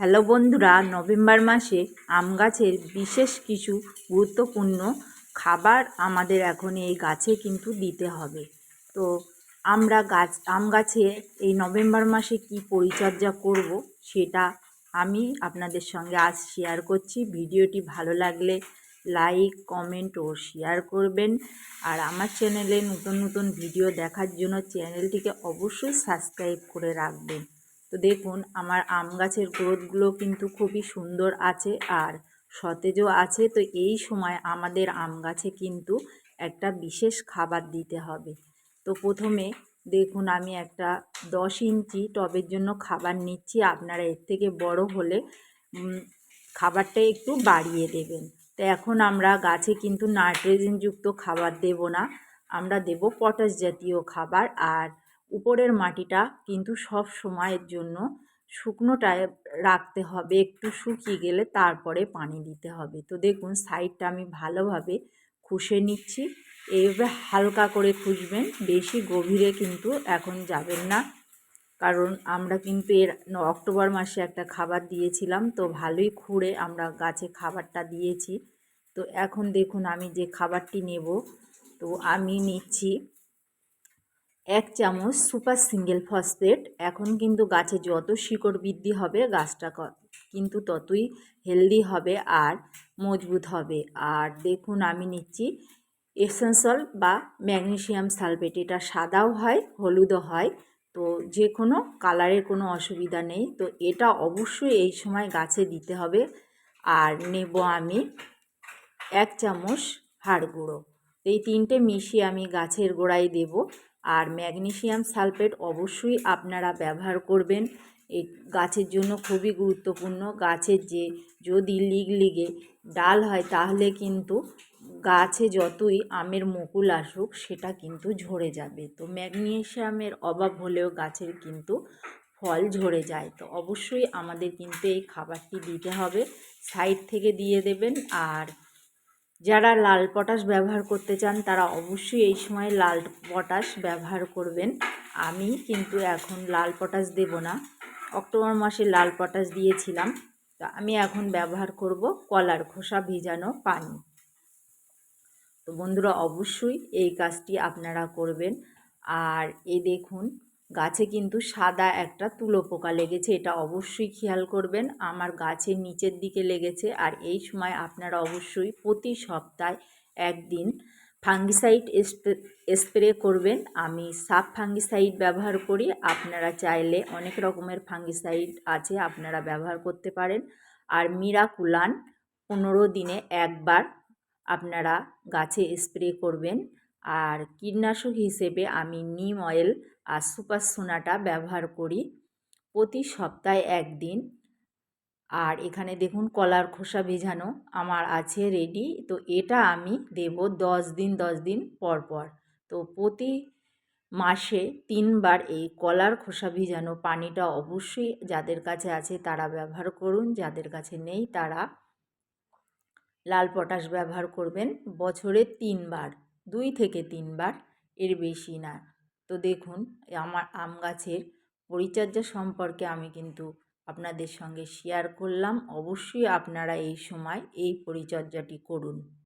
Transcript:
Hello বন্ধুরা, November মাসে আম গাছের বিশেষ কিছু গুরুত্বপূর্ণ খাবার আমাদের এখন এই গাছে কিন্তু দিতে হবে। তো আমরা গাছ, আম গাছে এই নভেম্বর মাসে কি পরিচর্যা করব সেটা আমি আপনাদের সঙ্গে আজ শেয়ার করছি। ভিডিওটি ভালো লাগলে লাইক কমেন্ট ও শেয়ার করবেন। আর আমার চ্যানেলে নতুন নতুন ভিডিও দেখার জন্য চ্যানেলটিকে অবশ্যই সাবস্ক্রাইব করে রাখবেন। তো দেখুন, আমার আম গাছের গ্রোথগুলো কিন্তু খুবই সুন্দর আছে আর সতেজও আছে। তো এই সময় আমাদের আম গাছে কিন্তু একটা বিশেষ খাবার দিতে হবে। তো প্রথমে দেখুন, আমি একটা দশ ইঞ্চি টবের জন্য খাবার নিচ্ছি। আপনারা এর থেকে বড় হলে খাবারটা একটু বাড়িয়ে দেবেন। তো এখন আমরা গাছে কিন্তু নাইট্রোজেনযুক্ত খাবার দেব না। আমরা দেব পটাশ জাতীয় খাবার আর উপরের মাটিটা কিন্তু সব সময়ের জন্য শুকনোটায় রাখতে হবে। একটু শুকিয়ে গেলে তারপরে পানি দিতে হবে। তো দেখুন, সাইডটা আমি ভালোভাবে খুশে নিচ্ছি। এইভাবে হালকা করে খুঁজবেন বেশি গভীরে কিন্তু এখন যাবেন না। কারণ আমরা কিন্তু এর অক্টোবর মাসে একটা খাবার দিয়েছিলাম, তো ভালোই খুঁড়ে আমরা গাছে খাবারটা দিয়েছি। তো এখন দেখুন, আমি যে খাবারটি নেব, তো আমি নিচ্ছি এক চামচ সুপার সিঙ্গেল ফসফেট। এখন কিন্তু গাছে যত শিকড় বৃদ্ধি হবে, গাছটা কিন্তু ততই হেলদি হবে আর মজবুত হবে। আর দেখুন, আমি নিচ্ছি এসেন্সল বা ম্যাগনেশিয়াম সালফেট। এটা সাদাও হয়, হলুদও হয়। তো যে কোনো কালারের কোনো অসুবিধা নেই। তো এটা অবশ্যই এই সময় গাছে দিতে হবে। আর নেব আমি এক চামচ হাড় গুঁড়ো। এই তিনটে মিশিয়ে আমি গাছের গোড়ায় দেব। আর ম্যাগনেশিয়াম সালফেট অবশ্যই আপনারা ব্যবহার করবেন। এই গাছের জন্য খুবই গুরুত্বপূর্ণ। গাছের যে যদি লিগ লিগে ডাল হয়, তাহলে কিন্তু গাছে যতই আমের মুকুল আসুক, সেটা কিন্তু ঝরে যাবে। তো ম্যাগনেশিয়ামের অভাব হলেও গাছের কিন্তু ফল ঝরে যায়। তো অবশ্যই আমাদের কিন্তু এই খাবারটি দিতে হবে। সাইড থেকে দিয়ে দেবেন আর যারা লাল পটাশ ব্যবহার করতে চান, তারা অবশ্যই এই সময় লাল পটাশ ব্যবহার করবেন। আমি কিন্তু এখন লাল পটাশ দেব না। অক্টোবর মাসে লাল পটাশ দিয়েছিলাম। তো আমি এখন ব্যবহার করব কলার খোসা ভিজানো পানি। তো বন্ধুরা, অবশ্যই এই কাজটি আপনারা করবেন। আর এই দেখুন গাছে কিন্তু সাদা একটা তুলো পোকা লেগেছে, এটা অবশ্যই খেয়াল করবেন। আমার গাছের নিচের দিকে লেগেছে, আর এই সময় আপনারা অবশ্যই প্রতি সপ্তাহে একদিন ফাঙ্গিসাইড স্প্রে করবেন। আমি সাপ ফাঙ্গিসাইড ব্যবহার করি, আপনারা চাইলে অনেক রকমের ফাঙ্গিসাইড আছে, আপনারা ব্যবহার করতে পারেন। আর মিরাকুলান, পনেরো দিনে একবার আপনারা গাছে স্প্রে করবেন। আর কীটনাশক হিসেবে আমি নিম অয়েল আর সুপার সোনাটা ব্যবহার করি প্রতি সপ্তাহে একদিন। আর এখানে দেখুন কলার খোসা ভেজানো আমার আছে রেডি তো এটা আমি দেব দশ দিন দশ দিন পর পর। তো প্রতি মাসে তিনবার এই কলার খোসা ভিজানো পানিটা অবশ্যই যাদের কাছে আছে তারা ব্যবহার করুন, যাদের কাছে নেই তারা লাল পটাশ ব্যবহার করবেন। বছরে তিনবার। দুই থেকে তিনবার এর বেশি না। তো দেখুন, আমার আম গাছের পরিচর্যা সম্পর্কে আমি কিন্তু আপনাদের সঙ্গে শেয়ার করলাম। অবশ্যই আপনারা এই সময় এই পরিচর্যাটি করুন।